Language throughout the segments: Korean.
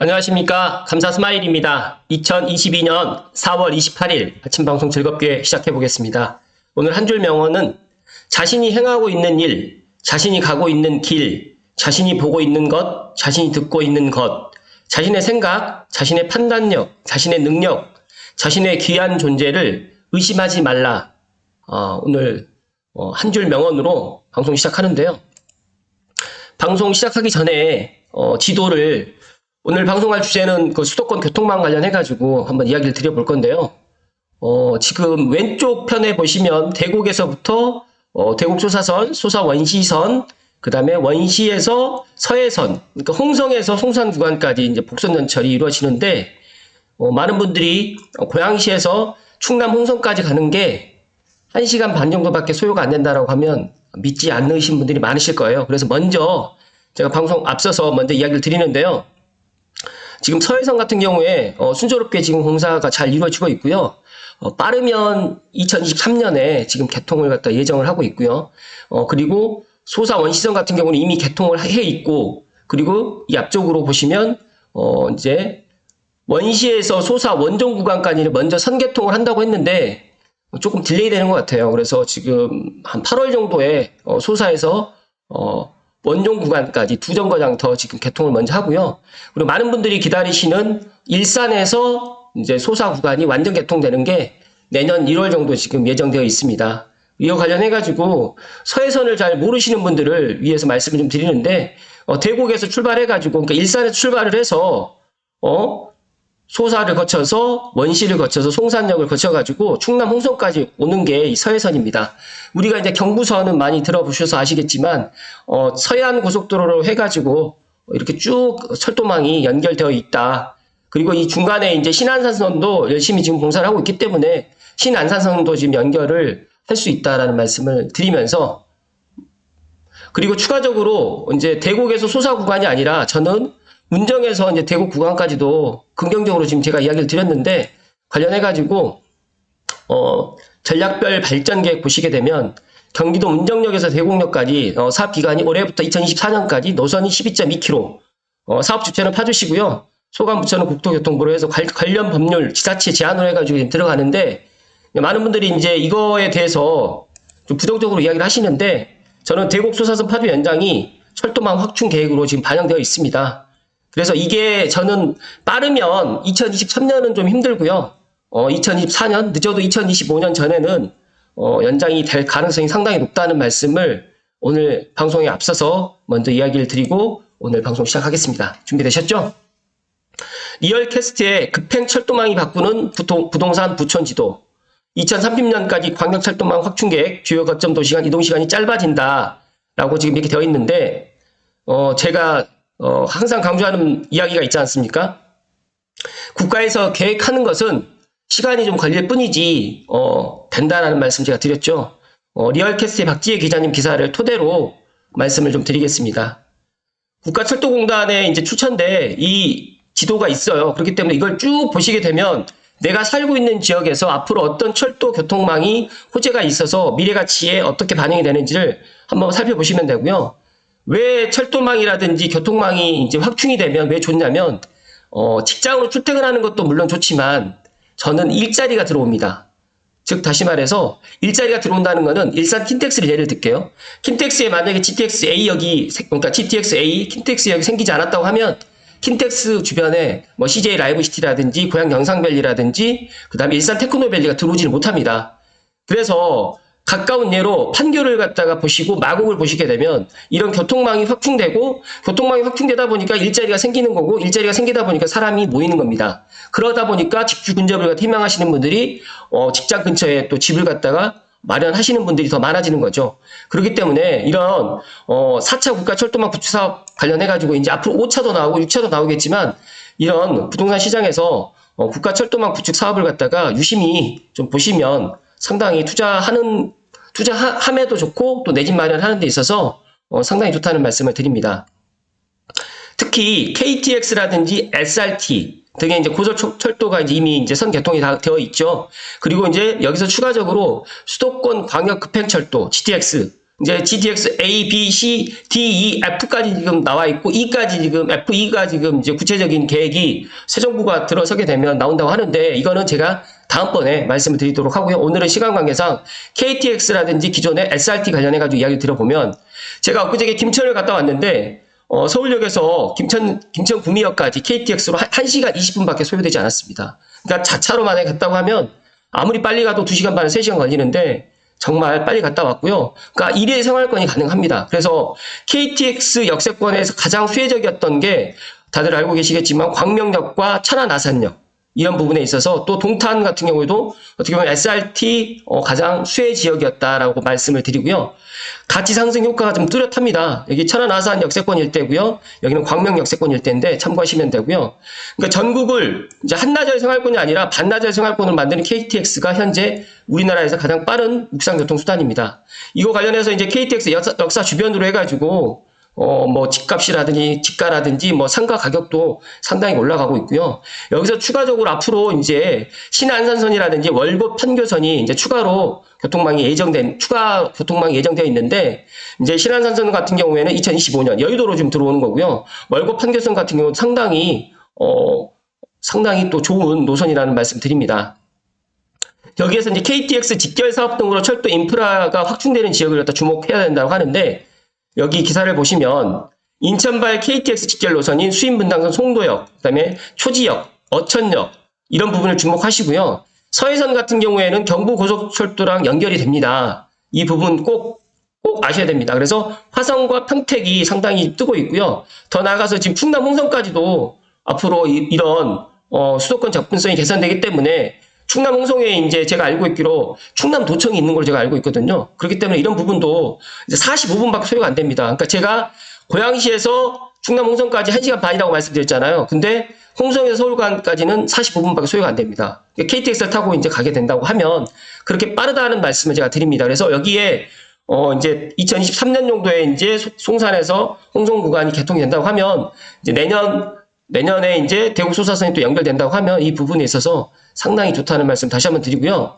안녕하십니까. 감사 스마일입니다. 2022년 4월 28일 아침 방송 즐겁게 시작해 보겠습니다. 오늘 한 줄 명언은 자신이 행하고 있는 일, 자신이 가고 있는 길, 자신이 보고 있는 것, 자신이 듣고 있는 것, 자신의 생각, 자신의 판단력, 자신의 능력, 자신의 귀한 존재를 의심하지 말라. 어, 오늘 한줄 명언으로 방송 시작하는데요. 방송 시작하기 전에 어, 지도를 오늘 방송할 주제는 그 수도권 교통망 관련해가지고 한번 이야기를 드려볼 건데요. 어, 지금 왼쪽 편에 보시면 대곡에서부터 어, 대곡 소사선, 소사 원시선, 그 다음에 원시에서 서해선, 그러니까 홍성에서 송산 구간까지 이제 복선 전철이 이루어지는데 어, 많은 분들이 고양시에서 충남 홍성까지 가는 게 1시간 반 정도밖에 소요가 안 된다라고 하면 믿지 않으신 분들이 많으실 거예요. 그래서 먼저 제가 방송 앞서서 먼저 이야기를 드리는데요. 지금 서해선 같은 경우에 어, 순조롭게 지금 공사가 잘 이루어지고 있고요. 어, 빠르면 2023년에 지금 개통을 갖다 예정을 하고 있고요. 어, 그리고 소사 원시선 같은 경우는 이미 개통을 해 있고, 그리고 이 앞쪽으로 보시면 어, 이제 원시에서 소사 원종 구간까지는 먼저 선개통을 한다고 했는데 조금 딜레이 되는 것 같아요. 그래서 지금 한 8월 정도에 어, 소사에서 어, 원종 구간까지 두 정거장 더 지금 개통을 먼저 하고요. 그리고 많은 분들이 기다리시는 일산에서 이제 소사 구간이 완전 개통되는 게 내년 1월 정도 지금 예정되어 있습니다. 이와 관련해 가지고 서해선을 잘 모르시는 분들을 위해서 말씀을 좀 드리는데 어, 대곡에서 출발해 가지고 그러니까 일산에서 출발을 해서 어 소사를 거쳐서 원시를 거쳐서 송산역을 거쳐가지고 충남 홍성까지 오는 게이 서해선입니다. 우리가 이제 경부선은 많이 들어보셔서 아시겠지만 어, 서해안 고속도로로 해가지고 이렇게 쭉 철도망이 연결되어 있다. 그리고 이 중간에 이제 신안산선도 열심히 지금 공사를 하고 있기 때문에 신안산선도 지금 연결을 할 수 있다라는 말씀을 드리면서 그리고 추가적으로 이제 대곡에서 소사 구간이 아니라 저는 운정에서 이제 대구 구간까지도 긍정적으로 지금 제가 이야기를 드렸는데 관련해 가지고, 어, 전략별 발전 계획 보시게 되면 경기도 운정역에서 대곡역까지 어, 사업 기간이 올해부터 2024년까지 노선이 12.2km, 어, 사업 주체는 파주시고요. 소관 부처는 국토교통부로 해서 관, 련 법률 지자체 제안을 해가지고 들어가는데 많은 분들이 이제 이거에 대해서 좀 부정적으로 이야기를 하시는데 저는 대곡 소사선 파주 연장이 철도망 확충 계획으로 지금 반영되어 있습니다. 그래서 이게 저는 빠르면 2023년은 좀 힘들고요. 어, 2024년, 늦어도 2025년 전에는 어, 연장이 될 가능성이 상당히 높다는 말씀을 오늘 방송에 앞서서 먼저 이야기를 드리고 오늘 방송 시작하겠습니다. 준비되셨죠? 리얼캐스트의 급행 철도망이 바꾸는 부동, 부동산 부촌 지도 2030년까지 광역철도망 확충 계획 주요 거점 도시간 이동 시간이 짧아진다 라고 지금 이렇게 되어 있는데 어, 제가 어, 항상 강조하는 이야기가 있지 않습니까? 국가에서 계획하는 것은 시간이 좀 걸릴 뿐이지 어, 된다라는 말씀 제가 드렸죠. 어, 리얼캐스트의 박지혜 기자님 기사를 토대로 말씀을 좀 드리겠습니다. 국가철도공단에 이제 추천돼 이 지도가 있어요. 그렇기 때문에 이걸 쭉 보시게 되면 내가 살고 있는 지역에서 앞으로 어떤 철도 교통망이 호재가 있어서 미래 가치에 어떻게 반영이 되는지를 한번 살펴보시면 되고요. 왜 철도망이라든지 교통망이 이제 확충이 되면 왜 좋냐면 어, 직장으로 출퇴근하는 것도 물론 좋지만 저는 일자리가 들어옵니다. 즉 다시 말해서 일자리가 들어온다는 것은 일산 킨텍스를 예를 들게요. 킨텍스에 만약에 GTX A 역이 그러니까 GTX A 킨텍스 역이 생기지 않았다고 하면 킨텍스 주변에 뭐 CJ 라이브시티라든지 고향 영상밸리라든지 그다음에 일산 테크노밸리가 들어오지를 못합니다. 그래서 가까운 예로 판교를 갖다가 보시고 마곡을 보시게 되면 이런 교통망이 확충되고 교통망이 확충되다 보니까 일자리가 생기는 거고 일자리가 생기다 보니까 사람이 모이는 겁니다. 그러다 보니까 집주 근접을 희망하시는 분들이 어, 직장 근처에 또 집을 갖다가 마련하시는 분들이 더 많아지는 거죠. 그렇기 때문에 이런 어 4차 국가 철도망 구축 사업 관련해 가지고 이제 앞으로 5차도 나오고 6차도 나오겠지만 이런 부동산 시장에서 어 국가 철도망 구축 사업을 갖다가 유심히 좀 보시면 상당히 투자하는 투자함에도 좋고 또 내 집 마련하는 데 있어서 어 상당히 좋다는 말씀을 드립니다. 특히 KTX라든지 SRT 등의 이제 고속 철도가 이제 이미 이제 선 개통이 다 되어 있죠. 그리고 이제 여기서 추가적으로 수도권 광역 급행 철도 GTX 이제 GTX A, B, C, D, E, F까지 지금 나와 있고 E까지 지금 F, E가 지금 이제 구체적인 계획이 새 정부가 들어서게 되면 나온다고 하는데 이거는 제가 다음번에 말씀을 드리도록 하고요. 오늘은 시간 관계상 KTX라든지 기존의 SRT 관련해 가지고 이야기 들어보면 제가 엊그저께 김천을 갔다 왔는데 어, 서울역에서 김천 김천 구미역까지 KTX로 1시간 20분밖에 소요되지 않았습니다. 그러니까 자차로 만약에 갔다고 하면 아무리 빨리 가도 2시간 반, 3시간 걸리는데 정말 빨리 갔다 왔고요. 그러니까 일일 생활권이 가능합니다. 그래서 KTX 역세권에서 가장 수혜적이었던 게 다들 알고 계시겠지만 광명역과 천안 아산역 이런 부분에 있어서 또 동탄 같은 경우에도 어떻게 보면 SRT 어, 가장 수혜 지역이었다라고 말씀을 드리고요. 가치 상승 효과가 좀 뚜렷합니다. 여기 천안 아산 역세권 일대고요. 여기는 광명 역세권 일대인데 참고하시면 되고요. 그러니까 전국을 이제 한나절 생활권이 아니라 반나절 생활권을 만드는 KTX가 현재 우리나라에서 가장 빠른 육상 교통 수단입니다. 이거 관련해서 이제 KTX 역사, 역사 주변으로 해가지고 어, 뭐, 집값이라든지, 집가라든지, 뭐, 상가 가격도 상당히 올라가고 있고요. 여기서 추가적으로 앞으로 이제 신안산선이라든지 월곶 판교선이 이제 추가로 교통망이 예정된, 추가 교통망이 예정되어 있는데, 이제 신안산선 같은 경우에는 2025년 여의도로 좀 들어오는 거고요. 월곶 판교선 같은 경우는 상당히, 어, 상당히 또 좋은 노선이라는 말씀 드립니다. 여기에서 이제 KTX 직결 사업 등으로 철도 인프라가 확충되는 지역을 갖다 주목해야 된다고 하는데, 여기 기사를 보시면 인천발 KTX 직결 노선인 수인분당선 송도역, 그다음에 초지역, 어천역 이런 부분을 주목하시고요. 서해선 같은 경우에는 경부 고속철도랑 연결이 됩니다. 이 부분 꼭, 꼭 아셔야 됩니다. 그래서 화성과 평택이 상당히 뜨고 있고요. 더 나아가서 지금 충남 홍성까지도 앞으로 이, 런 어, 수도권 접근성이 개선되기 때문에 충남 홍성에 이제 제가 알고 있기로 충남 도청이 있는 걸로 제가 알고 있거든요. 그렇기 때문에 이런 부분도 이제 45분밖에 소요가 안 됩니다. 그러니까 제가 고양시에서 충남 홍성까지 1시간 반이라고 말씀드렸잖아요. 근데 홍성에서 서울간까지는 45분밖에 소요가 안 됩니다. KTX를 타고 이제 가게 된다고 하면 그렇게 빠르다는 말씀을 제가 드립니다. 그래서 여기에 어 이제 2023년 정도에 이제 송산에서 홍성 구간이 개통이 된다고 하면 이제 내년 내년에 이제 대국 소사선이 또 연결된다고 하면 이 부분에 있어서 상당히 좋다는 말씀 다시 한번 드리고요.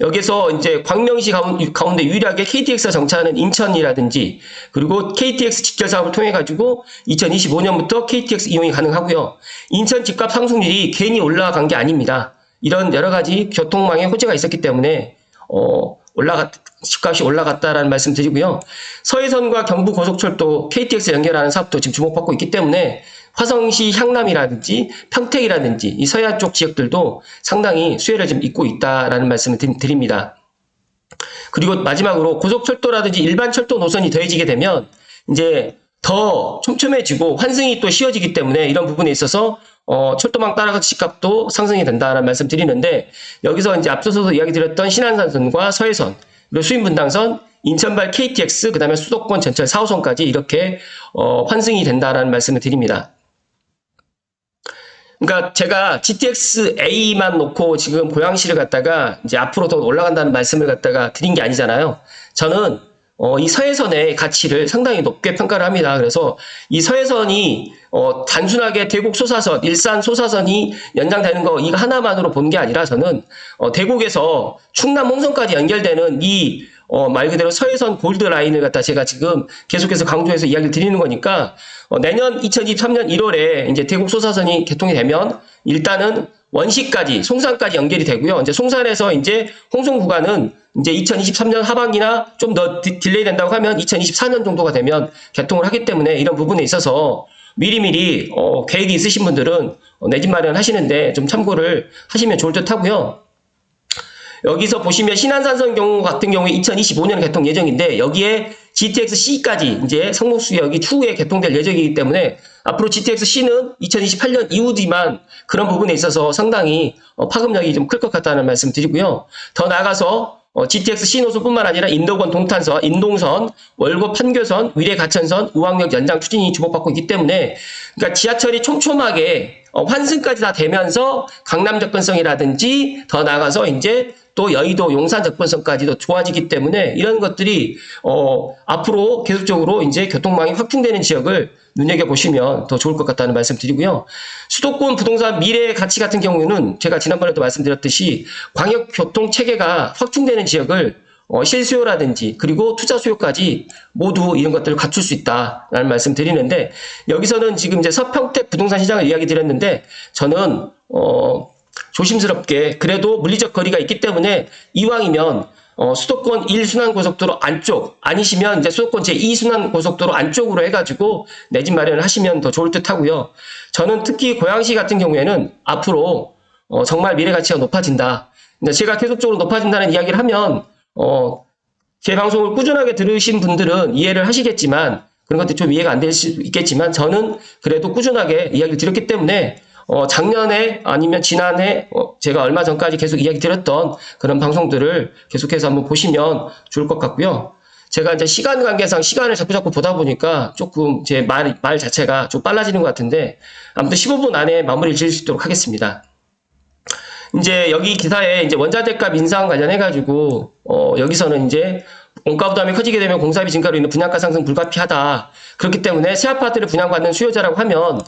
여기서 이제 광명시 가운데 유일하게 KTX가 정차하는 인천이라든지 그리고 KTX 직결 사업을 통해 가지고 2025년부터 KTX 이용이 가능하고요. 인천 집값 상승률이 괜히 올라간 게 아닙니다. 이런 여러 가지 교통망에 호재가 있었기 때문에 어 올라갔 집값이 올라갔다라는 말씀 드리고요. 서해선과 경부 고속철도 KTX 연결하는 사업도 지금 주목받고 있기 때문에 화성시 향남이라든지 평택이라든지 이 서해안 쪽 지역들도 상당히 수혜를 좀 입고 있다라는 말씀을 드립니다. 그리고 마지막으로 고속철도라든지 일반 철도 노선이 더해지게 되면 이제 더 촘촘해지고 환승이 또 쉬워지기 때문에 이런 부분에 있어서 어, 철도망 따라가 집값도 상승이 된다는 말씀 드리는데 여기서 이제 앞서서도 이야기 드렸던 신안산선과 서해선 그리고 수인분당선 인천발 KTX 그다음에 수도권 전철 4호선까지 이렇게 어, 환승이 된다라는 말씀을 드립니다. 그러니까 제가 GTX A만 놓고 지금 고양시를 갖다가 이제 앞으로 더 올라간다는 말씀을 갖다가 드린 게 아니잖아요. 저는 어, 이 서해선의 가치를 상당히 높게 평가를 합니다. 그래서 이 서해선이 어, 단순하게 대곡 소사선, 일산 소사선이 연장되는 거 이거 하나만으로 본 게 아니라 저는 어, 대곡에서 충남 홍성까지 연결되는 이 어, 말 그대로 서해선 골드 라인을 갖다 제가 지금 계속해서 강조해서 이야기를 드리는 거니까 어, 내년 2023년 1월에 이제 대곡 소사선이 개통이 되면 일단은 원시까지 송산까지 연결이 되고요. 이제 송산에서 이제 홍성 구간은 이제 2023년 하반기나 좀 더 딜레이 된다고 하면 2024년 정도가 되면 개통을 하기 때문에 이런 부분에 있어서 미리미리 어, 계획이 있으신 분들은 어, 내 집 마련 하시는데 좀 참고를 하시면 좋을 듯 하고요. 여기서 보시면 신안산선 경우 같은 경우에 2025년 개통 예정인데 여기에 GTX-C까지 이제 성목수역이 추후에 개통될 예정이기 때문에 앞으로 GTX-C는 2028년 이후지만 그런 부분에 있어서 상당히 어, 파급력이 좀 클 것 같다는 말씀 드리고요. 더 나아가서 어, GTX C 노선뿐만 아니라 인도권 동탄선, 인동선, 월고 판교선, 위례 가천선, 우왕역 연장 추진이 주목받고 있기 때문에 그러니까 지하철이 촘촘하게 어, 환승까지 다 되면서 강남 접근성이라든지 더 나아가서 이제 또 여의도 용산 접근성까지도 좋아지기 때문에 이런 것들이 어, 앞으로 계속적으로 이제 교통망이 확충되는 지역을 눈여겨 보시면 더 좋을 것 같다는 말씀 드리고요. 수도권 부동산 미래 가치 같은 경우는 제가 지난번에도 말씀드렸듯이 광역 교통 체계가 확충되는 지역을 어, 실수요라든지 그리고 투자 수요까지 모두 이런 것들을 갖출 수 있다라는 말씀 드리는데 여기서는 지금 이제 서평택 부동산 시장을 이야기 드렸는데 저는 어, 조심스럽게 그래도 물리적 거리가 있기 때문에 이왕이면 어, 수도권 1순환 고속도로 안쪽 아니시면 이제 수도권 제2순환 고속도로 안쪽으로 해가지고 내 집 마련을 하시면 더 좋을 듯 하고요. 저는 특히 고양시 같은 경우에는 앞으로 어, 정말 미래 가치가 높아진다. 제가 계속적으로 높아진다는 이야기를 하면 어, 제 방송을 꾸준하게 들으신 분들은 이해를 하시겠지만 그런 것들이 좀 이해가 안 될 수 있겠지만 저는 그래도 꾸준하게 이야기를 드렸기 때문에 어, 작년에 아니면 지난해 어, 제가 얼마 전까지 계속 이야기 드렸던 그런 방송들을 계속해서 한번 보시면 좋을 것 같고요. 제가 이제 시간 관계상 시간을 자꾸 자꾸 보다 보니까 조금 제 말, 말 자체가 좀 빨라지는 것 같은데 아무튼 15분 안에 마무리를 지을 수 있도록 하겠습니다. 이제 여기 기사에 이제 원자재값 인상 관련해 가지고, 어, 여기서는 이제 원가 부담이 커지게 되면 공사비 증가로 인해 분양가 상승 불가피하다. 그렇기 때문에 새 아파트를 분양받는 수요자라고 하면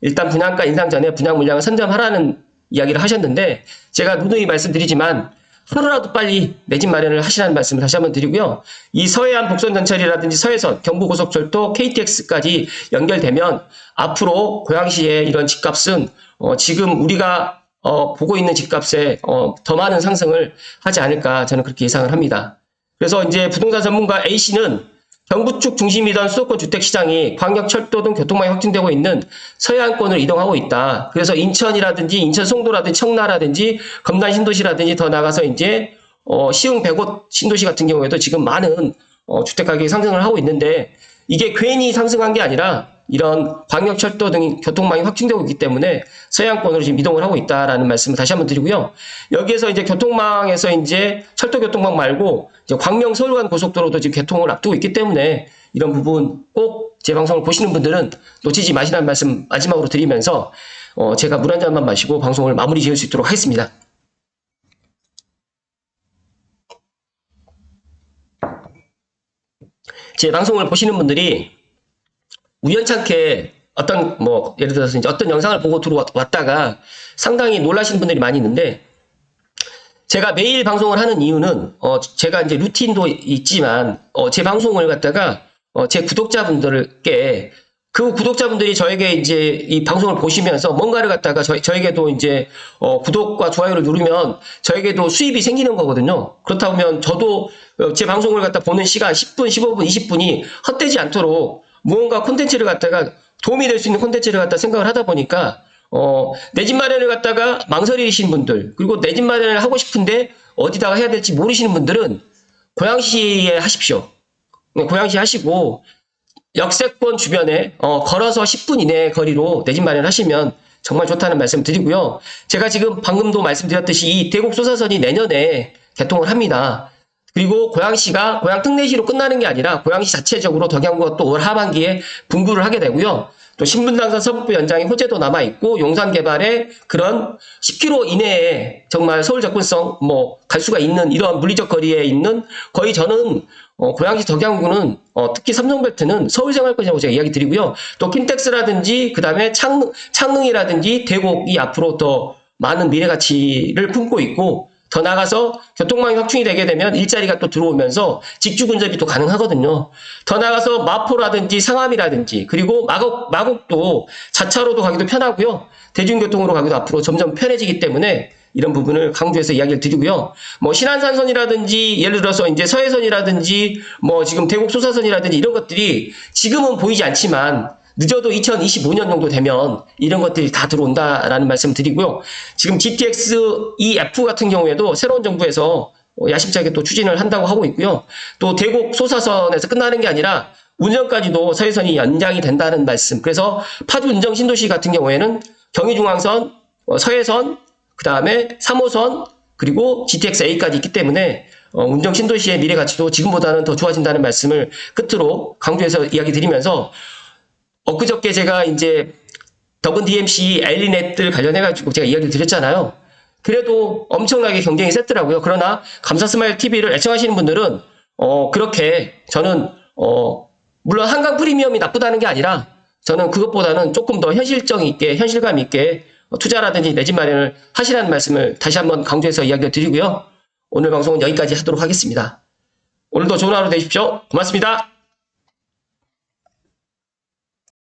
일단 분양가 인상 전에 분양 물량을 선점하라는 이야기를 하셨는데 제가 누누이 말씀드리지만 하루라도 빨리 내 집 마련을 하시라는 말씀을 다시 한번 드리고요. 이 서해안 복선 전철이라든지 서해선, 경부고속철도, KTX까지 연결되면 앞으로 고양시의 이런 집값은 어, 지금 우리가 어, 보고 있는 집값에 어, 더 많은 상승을 하지 않을까 저는 그렇게 예상을 합니다. 그래서 이제 부동산 전문가 A씨는 경부축 중심이던 수도권 주택시장이 광역철도 등 교통망이 확진되고 있는 서해안권으로 이동하고 있다. 그래서 인천이라든지 인천 송도라든지 청라라든지 검단 신도시라든지 더 나가서 이제 어, 시흥 백옷 신도시 같은 경우에도 지금 많은 어, 주택 가격이 상승을 하고 있는데 이게 괜히 상승한 게 아니라 이런 광역철도 등 교통망이 확충되고 있기 때문에 서해안권으로 지금 이동을 하고 있다라는 말씀을 다시 한번 드리고요. 여기에서 이제 교통망에서 이제 철도 교통망 말고 이제 광명 서울 간 고속도로도 지금 개통을 앞두고 있기 때문에 이런 부분 꼭 제 방송을 보시는 분들은 놓치지 마시라는 말씀 마지막으로 드리면서 어 제가 물 한 잔만 마시고 방송을 마무리 지을 수 있도록 하겠습니다. 제 방송을 보시는 분들이 우연찮게 어떤 뭐 예를 들어서 이제 어떤 영상을 보고 들어왔다가 상당히 놀라신 분들이 많이 있는데 제가 매일 방송을 하는 이유는 어 제가 이제 루틴도 있지만 어 제 방송을 갖다가 어 제 구독자분들께 그 구독자분들이 저에게 이제 이 방송을 보시면서 뭔가를 갖다가 저, 저에게도 이제 어 구독과 좋아요를 누르면 저에게도 수입이 생기는 거거든요. 그렇다 보면 저도 어, 제 방송을 갖다 보는 시간 10분, 15분, 20분이 헛되지 않도록 무언가 콘텐츠를 갖다가 도움이 될 수 있는 콘텐츠를 갖다 생각을 하다 보니까 어, 내 집 마련을 갖다가 망설이신 분들, 그리고 내 집 마련을 하고 싶은데 어디다가 해야 될지 모르시는 분들은 고양시에 하십시오. 네, 고양시 하시고 역세권 주변에 어, 걸어서 10분 이내 거리로 내 집 마련하시면 정말 좋다는 말씀 드리고요. 제가 지금 방금도 말씀드렸듯이 이 대곡 소사선이 내년에 개통을 합니다. 그리고 고양시가 고양 특례시로 끝나는 게 아니라 고양시 자체적으로 덕양구가 또 올 하반기에 분구를 하게 되고요. 또 신분당선 서북부 연장의 호재도 남아 있고 용산 개발에 그런 10km 이내에 정말 서울 접근성 뭐 갈 수가 있는 이러한 물리적 거리에 있는 거의 저는 어, 고양시 덕양구는 어, 특히 삼성벨트는 서울 생활권이라고 제가 이야기 드리고요. 또 킨텍스라든지 그다음에 창릉 창릉이라든지 대곡이 앞으로 더 많은 미래 가치를 품고 있고 더 나가서 교통망이 확충이 되게 되면 일자리가 또 들어오면서 직주 근접이 또 가능하거든요. 더 나가서 마포라든지 상암이라든지 그리고 마곡 마곡도 자차로도 가기도 편하고요. 대중교통으로 가기도 앞으로 점점 편해지기 때문에 이런 부분을 강조해서 이야기를 드리고요. 뭐 신안산선이라든지 예를 들어서 이제 서해선이라든지 뭐 지금 대곡 소사선이라든지 이런 것들이 지금은 보이지 않지만 늦어도 2025년 정도 되면 이런 것들이 다 들어온다라는 말씀 드리고요. 지금 GTX EF 같은 경우에도 새로운 정부에서 야심차게 또 추진을 한다고 하고 있고요. 또 대곡 소사선에서 끝나는 게 아니라 운전까지도 서해선이 연장이 된다는 말씀. 그래서 파주 운정 신도시 같은 경우에는 경의중앙선, 어, 서해선, 그 다음에 3호선, 그리고 GTX-A까지 있기 때문에 어, 운정 신도시의 미래 가치도 지금보다는 더 좋아진다는 말씀을 끝으로 강조해서 이야기 드리면서 엊그저께 제가 이제 더군 DMC 엘리넷들 관련해가지고 제가 이야기를 드렸잖아요. 그래도 엄청나게 경쟁이 셌더라고요. 그러나 감사 스마일 TV를 애청하시는 분들은 어 그렇게 저는 어 물론 한강 프리미엄이 나쁘다는 게 아니라 저는 그것보다는 조금 더 현실성 있게 현실감 있게 투자라든지 내 집 마련을 하시라는 말씀을 다시 한번 강조해서 이야기를 드리고요. 오늘 방송은 여기까지 하도록 하겠습니다. 오늘도 좋은 하루 되십시오. 고맙습니다.